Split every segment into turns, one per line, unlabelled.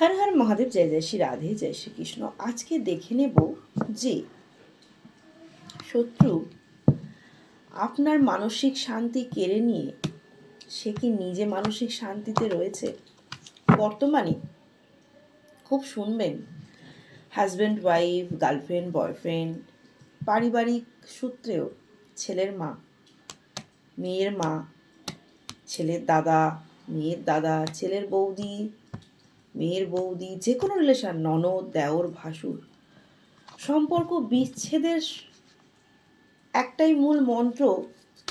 হর হর মহাদেব, জয় জয় শ্রী রাধে, জয় শ্রীকৃষ্ণ আজকে দেখে নেব যে শত্রু আপনার মানসিক শান্তি কেড়ে নিয়ে সে কি নিজে মানসিক শান্তিতে রয়েছে? বর্তমানে খুব শুনবেন। হাজব্যান্ড, ওয়াইফ, গার্লফ্রেন্ড, বয়ফ্রেন্ড, পারিবারিক সূত্রেও ছেলের মা, মেয়ের মা, ছেলের দাদা, মেয়ের দাদা, ছেলের বৌদি মেয়ের বৌদি যে কোনো রিলেশন ননদ, দেওর, ভাসুর, সম্পর্ক বিচ্ছেদের একটাই মূল মন্ত্র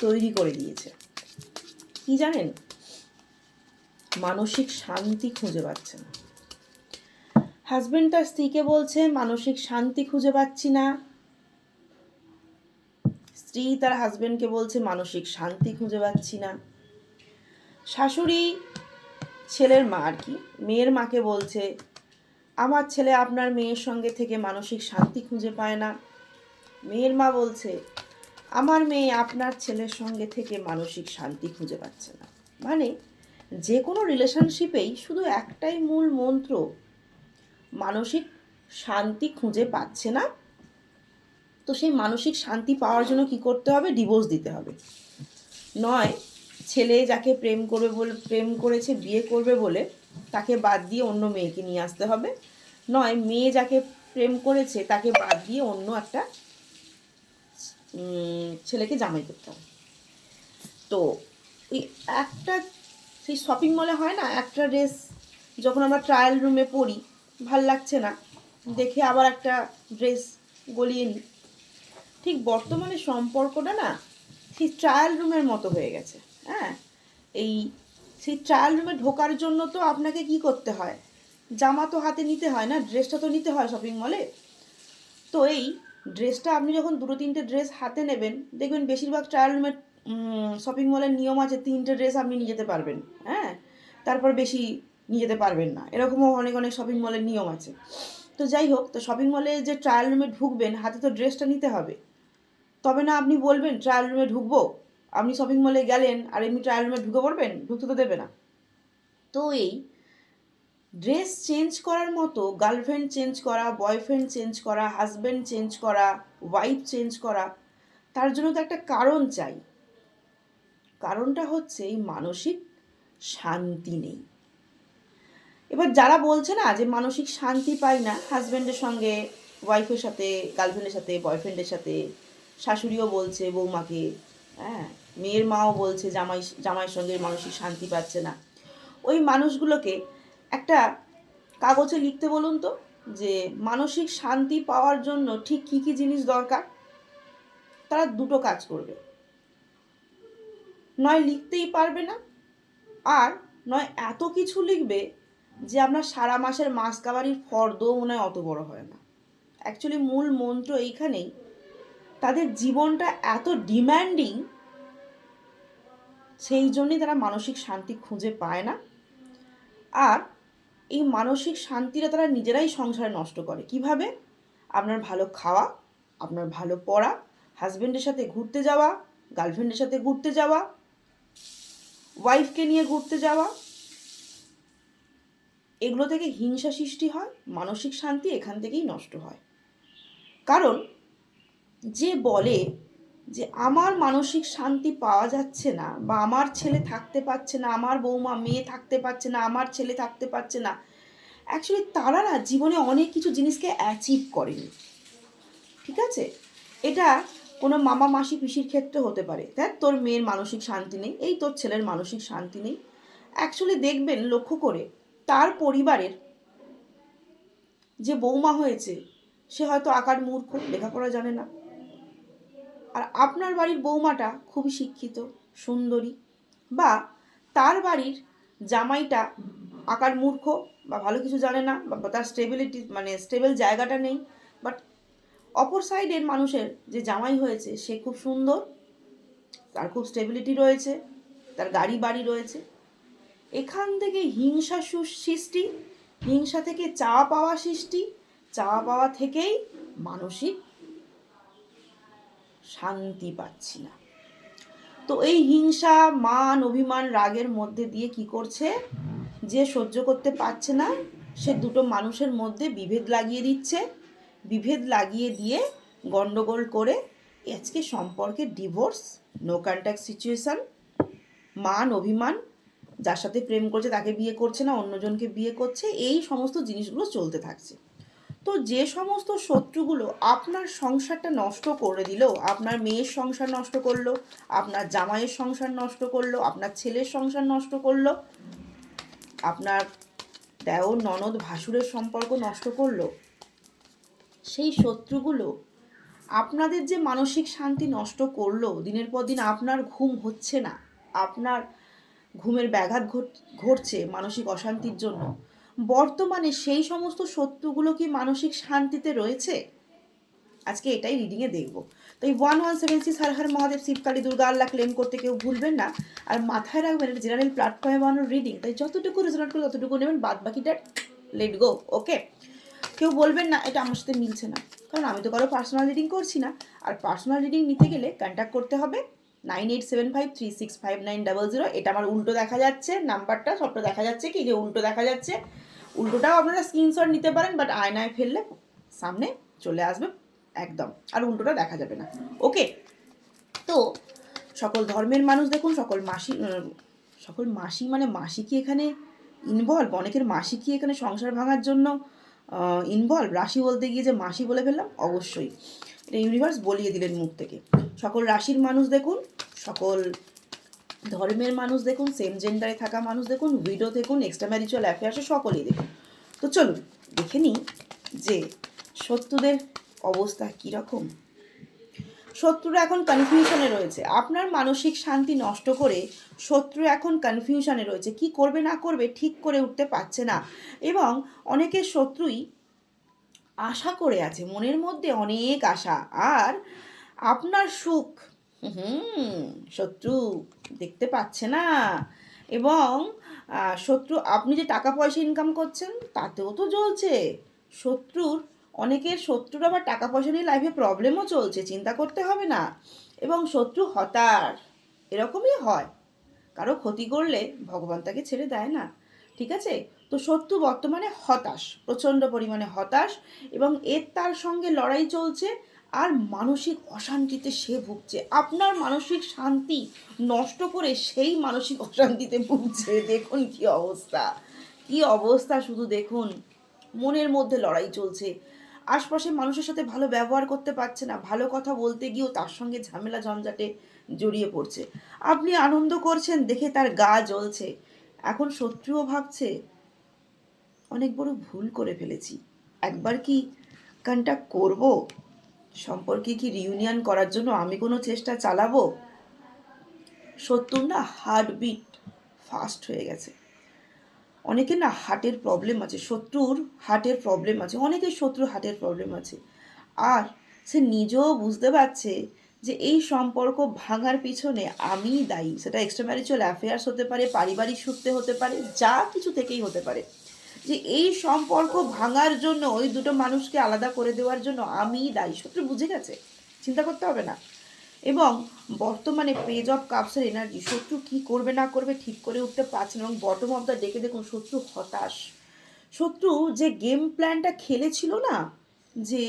তৈরি করে দিয়েছে। কি জানেন? মানসিক শান্তি খুঁজে পাচ্ছে না। হাজবেন্ড তার স্ত্রীকে বলছে, মানসিক শান্তি খুঁজে পাচ্ছি না। স্ত্রী তার হাজব্যান্ডকে বলছে, মানসিক শান্তি খুঁজে পাচ্ছি না। শাশুড়ি ছেলের মা আর কি। মেয়ের মাকে বলছে, আমার ছেলে আপনার মেয়ের সঙ্গে থেকে মানসিক শান্তি খুঁজে পায় না। মেয়ের মা বলছে, আমার মেয়ে আপনার ছেলের সঙ্গে থেকে মানসিক শান্তি খুঁজে পাচ্ছে না। মানে যে কোনো রিলেশনশিপেই শুধু একটাই মূল মন্ত্র, মানসিক শান্তি খুঁজে পাচ্ছে না। তো সেই মানসিক শান্তি পাওয়ার জন্য কি করতে হবে? ডিভোর্স দিতে হবে। নয় ছেলে যাকে প্রেম করবে বলে, প্রেম করেছে, বিয়ে করবে বলে তাকে বাদ দিয়ে অন্য মেয়েকে নিয়ে আসতে হবে। নয়, মেয়ে যাকে প্রেম করেছে তাকে বাদ দিয়ে অন্য একটা ছেলেকে জামাই করতে হবে। তো ওই একটা, সেই শপিং মলে হয় না, একটা ড্রেস যখন আমরা ট্রায়াল রুমে পরি, ভালো লাগছে না, দেখে আবার একটা ড্রেস গলিয়ে নিই। ঠিক বর্তমানে সম্পর্কটা না, সেই ট্রায়াল রুমের মতো হয়ে গেছে। হ্যাঁ এই সেই ট্রায়াল রুমে ঢোকার জন্য তো আপনাকে কি করতে হয়? জামা তো হাতে নিতে হয় না ড্রেসটা তো নিতে হয় শপিং মলে তো এই ড্রেসটা আপনি যখন দুটো তিনটে ড্রেস হাতে নেবেন, দেখবেন বেশিরভাগ ট্রায়াল রুমের শপিং মলের নিয়ম আছে, তিনটে ড্রেস আপনি নিয়ে যেতে পারবেন হ্যাঁ? তারপর বেশি নিয়ে যেতে পারবেন না, এরকমও অনেক অনেক শপিং মলের নিয়ম আছে। তো যাই হোক, তো শপিং মলে যে ট্রায়াল রুমে ঢুকবেন, হাতে তো ড্রেসটা নিতে হবে। তবে না আপনি বলবেন ট্রায়াল রুমে ঢুকবো? আপনি শপিং মলে গেলেন আর এমনি ট্রায়াল রুমে ঢুকে পড়বেন, ঢুকতে তো দেবে না। তো এই ড্রেস চেঞ্জ করার মতো গার্লফ্রেন্ড চেঞ্জ করা বয়ফ্রেন্ড চেঞ্জ করা হাজব্যান্ড চেঞ্জ করা ওয়াইফ চেঞ্জ করা, তার জন্য তো একটা কারণ চাই। কারণটা হচ্ছে এই মানসিক শান্তি নেই। এবার যারা বলছে না যে মানসিক শান্তি পাই না হাজব্যান্ডের সঙ্গে ওয়াইফের সাথে গার্লফ্রেন্ডের সাথে বয়ফ্রেন্ডের সাথে, শাশুড়িও বলছে বৌমাকে হ্যাঁ মেয়ের মাও বলছে জামাই, জামাইয়ের সঙ্গে মানসিক শান্তি পাচ্ছে না। ওই মানুষগুলোকে একটা কাগজে লিখতে বলুন তো, যে মানসিক শান্তি পাওয়ার জন্য ঠিক কী কী জিনিস দরকার? তারা দুটো কাজ করবে। নয় লিখতেই পারবে না, আর নয় এত কিছু লিখবে যে আপনার সারা মাসের মাস কাবারির ফর্দও মনে হয় অত বড় হয় না। অ্যাকচুয়ালি মূল মন্ত্র এইখানেই, তাদের জীবনটা এত ডিম্যান্ডিং সেই জন্যই তারা মানসিক শান্তি খুঁজে পায় না। আর এই মানসিক শান্তিটা তারা নিজেরাই সংসারে নষ্ট করে। কীভাবে? আপনার ভালো খাওয়া, আপনার ভালো পড়া হাজব্যান্ডের সাথে ঘুরতে যাওয়া গার্লফ্রেন্ডের সাথে ঘুরতে যাওয়া ওয়াইফকে নিয়ে ঘুরতে যাওয়া, এগুলো থেকে হিংসা সৃষ্টি হয়, মানসিক শান্তি এখান থেকেই নষ্ট হয়। কারণ যে বলে যে আমার মানসিক শান্তি পাওয়া যাচ্ছে না বা আমার ছেলে থাকতে পারছে না, আমার বৌমা মেয়ে থাকতে পারছে না, আমার ছেলে থাকতে পারছে না অ্যাকচুয়ালি তারা না জীবনে অনেক কিছু জিনিসকে অ্যাচিভ করেনি। ঠিক আছে? এটা কোনো মামা মাসি পিসির ক্ষেত্রে হতে পারে। দেখ, তোর মেয়ের মানসিক শান্তি নেই, এই তোর ছেলের মানসিক শান্তি নেই। অ্যাকচুয়ালি দেখবেন, লক্ষ্য করে, তার পরিবারের যে বৌমা হয়েছে, সে হয়তো আকার মূর্খ, লেখাপড়া জানে না। আর আপনার বাড়ির বৌমাটা খুবই শিক্ষিত, সুন্দরী বা তার বাড়ির জামাইটা আকার মূর্খ বা ভালো কিছু জানে না বা তার স্টেবিলিটি মানে স্টেবল জায়গাটা নেই বাট অপর সাইডের মানুষের যে জামাই হয়েছে সে খুব সুন্দর, তার খুব স্টেবিলিটি রয়েছে, তার গাড়ি বাড়ি রয়েছে। এখান থেকে হিংসা সৃষ্টি, হিংসা থেকে চাওয়া পাওয়া সৃষ্টি, চাওয়া পাওয়া থেকেই মানসিক শান্তি পাচ্ছি না। তো এই হিংসা, মান, অভিমান, রাগের মধ্যে দিয়ে কি করছে? যে সহ্য করতে পারছে না, সে দুটো মানুষের মধ্যে বিভেদ লাগিয়ে দিচ্ছে। বিভেদ লাগিয়ে দিয়ে গন্ডগোল করে আজকে সম্পর্কে ডিভোর্স নো কন্ট্যাক্ট সিচুয়েশান মান, অভিমান, যার সাথে প্রেম করছে তাকে বিয়ে করছে না, অন্যজনকে বিয়ে করছে, এই সমস্ত জিনিসগুলো চলতে থাকছে। তো যে সমস্ত শত্রুগুলো আপনার সংসারটা নষ্ট করে দিল, আপনার মেয়ের সংসার নষ্ট করল, আপনার জামাইয়ের সংসার নষ্ট করল, আপনার ছেলের সংসার নষ্ট করল, আপনার দেওর ননদ ভাসুরের সম্পর্ক নষ্ট করল, সেই শত্রুগুলো আপনাদের যে মানসিক শান্তি নষ্ট করল, দিনের পর দিন আপনার ঘুম হচ্ছে না, আপনার ঘুমের ব্যাঘাত ঘট- ঘটছে মানসিক অশান্তির জন্য। বর্তমানে সেই সমস্ত শত্রুগুলো কি মানসিক শান্তিতে রয়েছে? আজকে এটাই রিডিংয়ে দেখব। তো এই one one seven six Har Har Mahadev, Shivkali, Durga, Allah claim করতে কেউ ভুলবেন না। আর মাথায় রাখবেন, এটা জেনারেল প্ল্যাটফর্মে বানানোর রিডিং তাই যতটুকু রেজনেট করলে ততটুকু নেবেন, বাদ বাকিটা লেট গো ওকে কেউ বলবেন না, এটা আমার সাথে মিলছে না। কারণ আমি তো কারও পার্সোনাল রিডিং করছি না। আর পার্সোনাল রিডিং নিতে গেলে কন্ট্যাক্ট করতে হবে। Nine eight seven five three six five nine double zero. এটা আমার উল্টো দেখা যাচ্ছে, নাম্বারটা সবটা দেখা যাচ্ছে কি যে উল্টো দেখা যাচ্ছে। উল্টোটাও আপনারা স্ক্রিনশট নিতে পারেন বাট আয়নায় ফেললে সামনে চলে আসবে একদম, আর উল্টোটা দেখা যাবে না। ওকে, তো সকল ধর্মের মানুষ দেখুন, সকল মাসি সকল মাসি মানে মাসি কি এখানে ইনভলভ অনেকের মাসি কি এখানে সংসার ভাঙার জন্য ইনভলভ রাশি বলতে গিয়ে যে মাসি বলে ফেললাম, অবশ্যই। ইউনিভার্স বলিয়ে দিলেন মুখ থেকে। সকল রাশির মানুষ দেখুন, সকল ধর্মের মানুষ দেখুন সেম জেন্ডারে থাকা মানুষ দেখুন উইডো দেখুন এক্সট্রা ম্যারিচুয়াল অ্যাফেয়ার্সে সকলেই দেখুন। তো চলুন, দেখে নিই যে শত্রুদের অবস্থা কীরকম। শত্রুরা এখন কনফিউশনে রয়েছে। আপনার মানসিক শান্তি নষ্ট করে শত্রু এখন কনফিউশনে রয়েছে। কি করবে, না করবে, ঠিক করে উঠতে পারছে না। এবং অনেকের শত্রুই আশা করে আছে, মনের মধ্যে অনেক আশা। আর আপনার সুখ, হুম, শত্রু দেখতে পাচ্ছে না। এবং শত্রু, আপনি যে টাকা পয়সা ইনকাম করছেন, তাতেও তো চলছে শত্রুর, অনেকের শত্রুর আবার টাকা পয়সা নিয়ে লাইফে প্রবলেমও চলছে, চিন্তা করতে হবে না। এবং শত্রু হতার, এরকমই হয়। কারও ক্ষতি করলে ভগবান তাকে ছেড়ে দেয় না, ঠিক আছে? তো শত্রু বর্তমানে হতাশ, প্রচণ্ড পরিমাণে হতাশ এবং এর তার সঙ্গে লড়াই চলছে আর মানসিক অশান্তিতে সে ভুগছে। আপনার মানসিক শান্তি নষ্ট করে সেই মানসিক অশান্তিতে ভুগছে। দেখুন কি অবস্থা কি অবস্থা শুধু দেখুন। মনের মধ্যে লড়াই চলছে। আশপাশে মানুষের সাথে ভালো ব্যবহার করতে পারছে না। ভালো কথা বলতে গিয়েও তার সঙ্গে ঝামেলা ঝঞ্ঝাটে জড়িয়ে পড়ছে। আপনি আনন্দ করছেন দেখে তার গা জ্বলছে। এখন শত্রুও ভাবছে অনেক বড় ভুল করে ফেলেছি। একবার কি কন্ট্যাক্ট করব? সম্পর্কে কি রিউনিয়ন করার জন্য আমি কোনো চেষ্টা চালাবো? শত্রুর না হার্টবিট ফাস্ট হয়ে গেছে। অনেকের না হার্টের প্রবলেম আছে, শত্রুর হার্টের প্রবলেম আছে, অনেকের শত্রুর হার্টের প্রবলেম আছে। আর সে নিজেও বুঝতে পারছে যে এই সম্পর্ক ভাঙার পিছনে আমিই দায়ী। সেটা এক্সট্রা ম্যারিচুয়াল অ্যাফেয়ার্স হতে পারে, পারিবারিক সূত্রে হতে পারে, যা কিছু থেকেই হতে পারে। যে এই সম্পর্ক ভাঙার জন্য ওই দুটো মানুষকে আলাদা করে দেওয়ার জন্য আমিই দায়ী। শত্রু বুঝে গেছে। চিন্তা করতে হবে না। এবং বর্তমানে পেজ অফ কাপসের এনার্জি শত্রু কি করবে না করবে ঠিক করে উঠতে পারছে এবং বটম অফ দ্য ডেকে দেখুন শত্রু হতাশ। শত্রু যে গেম প্ল্যানটা খেলেছিল না, যে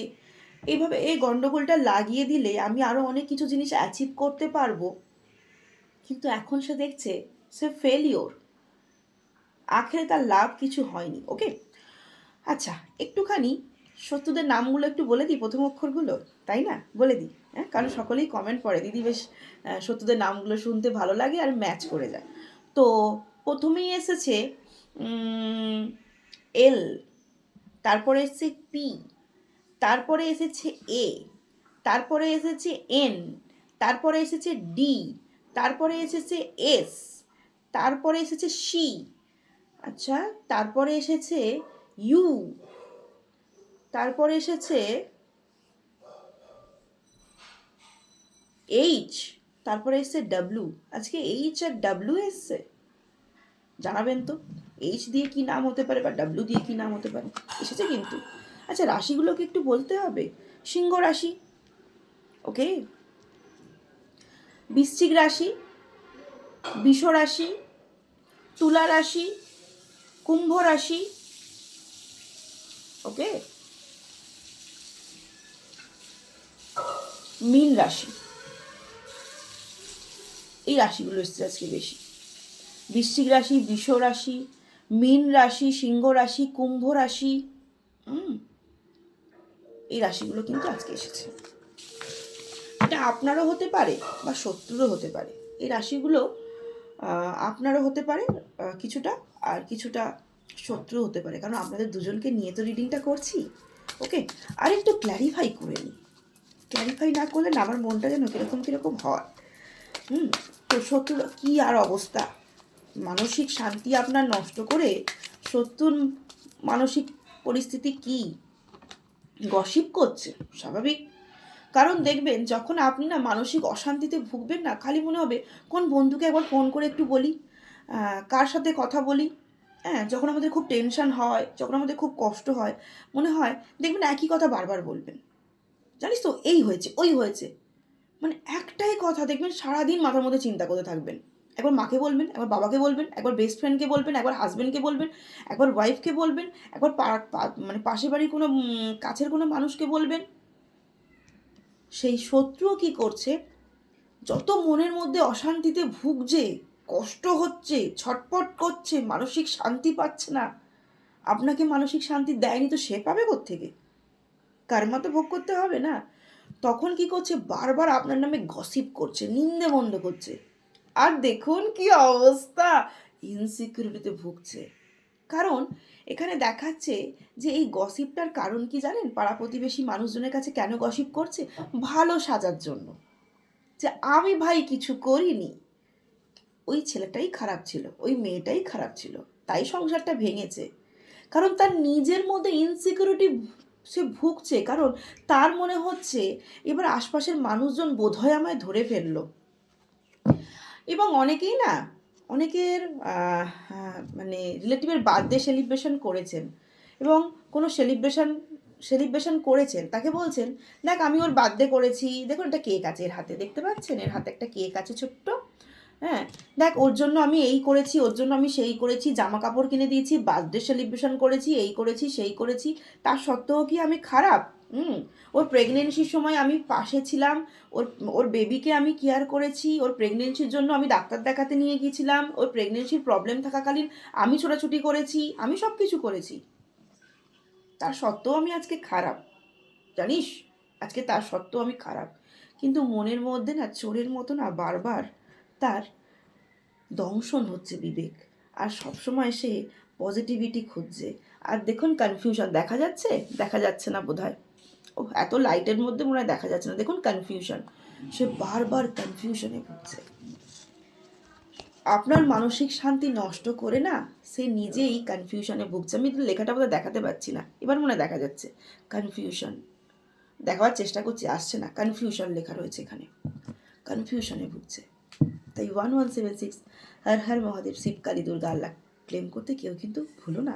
এইভাবে এই গন্ডগোলটা লাগিয়ে দিলে আমি আরও অনেক কিছু জিনিস অ্যাচিভ করতে পারব, কিন্তু এখন সে দেখছে সে ফেলিওর আখেরে তার লাভ কিছু হয়নি ওকে আচ্ছা একটুখানি শত্রুদের নামগুলো একটু বলে দিই, প্রথম অক্ষরগুলো, তাই না? বলে দিই হ্যাঁ? কারণ সকলেই কমেন্ট করে দিদি বেশ শত্রুদের নামগুলো শুনতে ভালো লাগে আর ম্যাচ করে যায়। তো প্রথমেই এসেছে এল তারপরে এসেছে পি তারপরে এসেছে এ তারপরে এসেছে এন তারপরে এসেছে ডি তারপরে এসেছে এস তারপরে এসেছে সি আচ্ছা তারপরে এসেছে ইউ। তারপরে এসেছে এইচ। তারপরে এসছে ডাব্লু আজকে এইচ আর ডাব্লু এসছে? জানাবেন তো। এইচ দিয়ে কি নাম হতে পারে বা ডাব্লু দিয়ে কি নাম হতে পারে? এসেছে কিন্তু। আচ্ছা রাশিগুলোকে একটু বলতে হবে। সিংহ রাশি, ওকে? বৃশ্চিক রাশি, বিষ রাশি, তুলা রাশি কুম্ভ রাশি। ওকে মীন রাশি। এই রাশিগুলো এসছে আজকে বেশি। বৃশ্চিক রাশি, বৃষ রাশি, মীন রাশি, সিংহ রাশি, কুম্ভ রাশি এই রাশিগুলো কিন্তু আজকে এসেছে। এটা আপনারও হতে পারে বা শত্রুরও হতে পারে। এই রাশিগুলো আপনারও হতে পারে কিছুটা আর কিছুটা শত্রু হতে পারে। কারণ আপনাদের দুজনকে নিয়ে তো রিডিংটা করছি। ওকে আর একটু ক্ল্যারিফাই করে নিই। ক্ল্যারিফাই না করলে না আমার মনটা যেন কীরকম কীরকম হয়। হুম? তো শত্রুর কী আর অবস্থা? মানসিক শান্তি আপনার নষ্ট করে শত্রুর মানসিক পরিস্থিতি কী? গসিপ করছে, স্বাভাবিক। কারণ দেখবেন, যখন আপনি না মানসিক অশান্তিতে ভুগবেন না, খালি মনে হবে, কোন বন্ধুকে একবার ফোন করে একটু বলি। কার সাথে কথা বলি? হ্যাঁ যখন আমাদের খুব টেনশন হয়, যখন আমাদের খুব কষ্ট হয়, মনে হয় দেখবেন একই কথা বারবার বলবেন। জানিস তো, এই হয়েছে, ওই হয়েছে। মানে একটাই কথা দেখবেন সারাদিন মাথার মধ্যে চিন্তা করতে থাকবেন। একবার মাকে বলবেন, একবার বাবাকে বলবেন, একবার বেস্ট ফ্রেন্ডকে বলবেন, একবার হাজব্যান্ডকে বলবেন, একবার ওয়াইফকে বলবেন, একবার মানে পাশের বাড়ির কোনো কাছের কোনো মানুষকে বলবেন। সেই শত্রুও কি করছে? যত মনের মধ্যে অশান্তিতে ভুগছে কষ্ট হচ্ছে ছটপট করছে, মানসিক শান্তি পাচ্ছে না। আপনাকে মানসিক শান্তি দেয়নি তো সে পাবে থেকে কারমা তো ভোগ করতে হবে না। তখন কি করছে? বারবার আপনার নামে গসিপ করছে, নিন্দে বন্ধ করছে। আর দেখুন কি অবস্থা! ইনসিকিউরিটিতে ভুগছে। কারণ এখানে দেখাচ্ছে যে এই গসিপটার কারণ কি জানেন? পাড়া প্রতিবেশী মানুষজনের কাছে কেন গসিপ করছে? ভালো সাজার জন্য। যে আমি ভাই কিছু করিনি। ওই ছেলেটাই খারাপ ছিল ওই মেয়েটাই খারাপ ছিল তাই সংসারটা ভেঙেছে। কারণ তার নিজের মধ্যে ইনসিকিউরিটি সে ভুগছে কারণ তার মনে হচ্ছে এবার আশপাশের মানুষজন বোধহয় আমায় ধরে ফেলল। এবং অনেকেই না অনেকের আহ, মানে রিলেটিভের বার্থডে সেলিব্রেশন করেছেন এবং কোনো সেলিব্রেশন সেলিব্রেশন করেছেন তাকে বলছেন দেখ আমি ওর বার্থডে করেছি দেখুন একটা কেক আছে এর হাতে দেখতে পাচ্ছেন? এর হাতে একটা কেক আছে ছোট্ট। হ্যাঁ দেখ, ওর জন্য আমি এই করেছি, ওর জন্য আমি সেই করেছি জামা কাপড় কিনে দিয়েছি বার্থডে সেলিব্রেশন করেছি, এই করেছি, সেই করেছি, তার সত্ত্বেও কি আমি খারাপ? হুম, ওর প্রেগনেন্সির সময় আমি পাশে ছিলাম, ওর ওর বেবিকে আমি কেয়ার করেছি, ওর প্রেগনেন্সির জন্য আমি ডাক্তার দেখাতে নিয়ে গিয়েছিলাম, ওর প্রেগনেন্সির প্রবলেম থাকাকালীন আমি ছোটাছুটি করেছি, আমি সব কিছু করেছি। তার সত্ত্বেও আমি আজকে খারাপ, জানিস? আজকে তার সত্ত্বেও আমি খারাপ। কিন্তু মনের মধ্যে না, চোরের মতো না, বারবার তার দংশন হচ্ছে বিবেক। আর সবসময় সে পজিটিভিটি খুঁজছে। আর দেখুন কনফিউশন দেখা যাচ্ছে? দেখা যাচ্ছে না বোধহয়। ও এত লাইটের মধ্যে মনে হয় দেখা যাচ্ছে না। দেখুন কনফিউশন সে বারবার কনফিউশনে ভুগছে। আপনার মানসিক শান্তি নষ্ট করে না সে নিজেই কনফিউশনে ভুগছে। আমি লেখাটা বোধহয় দেখাতে পারছি না। এবার মনে হয় দেখা যাচ্ছে। কনফিউশন দেখাবার চেষ্টা করছি, আসছে না। কনফিউশন লেখা রয়েছে এখানে। কনফিউশনে ভুগছে। তাই one one seven six Har Har Mahadev Shiv Kali Durga Allah claim করতে কেউ কিন্তু ভুলো না।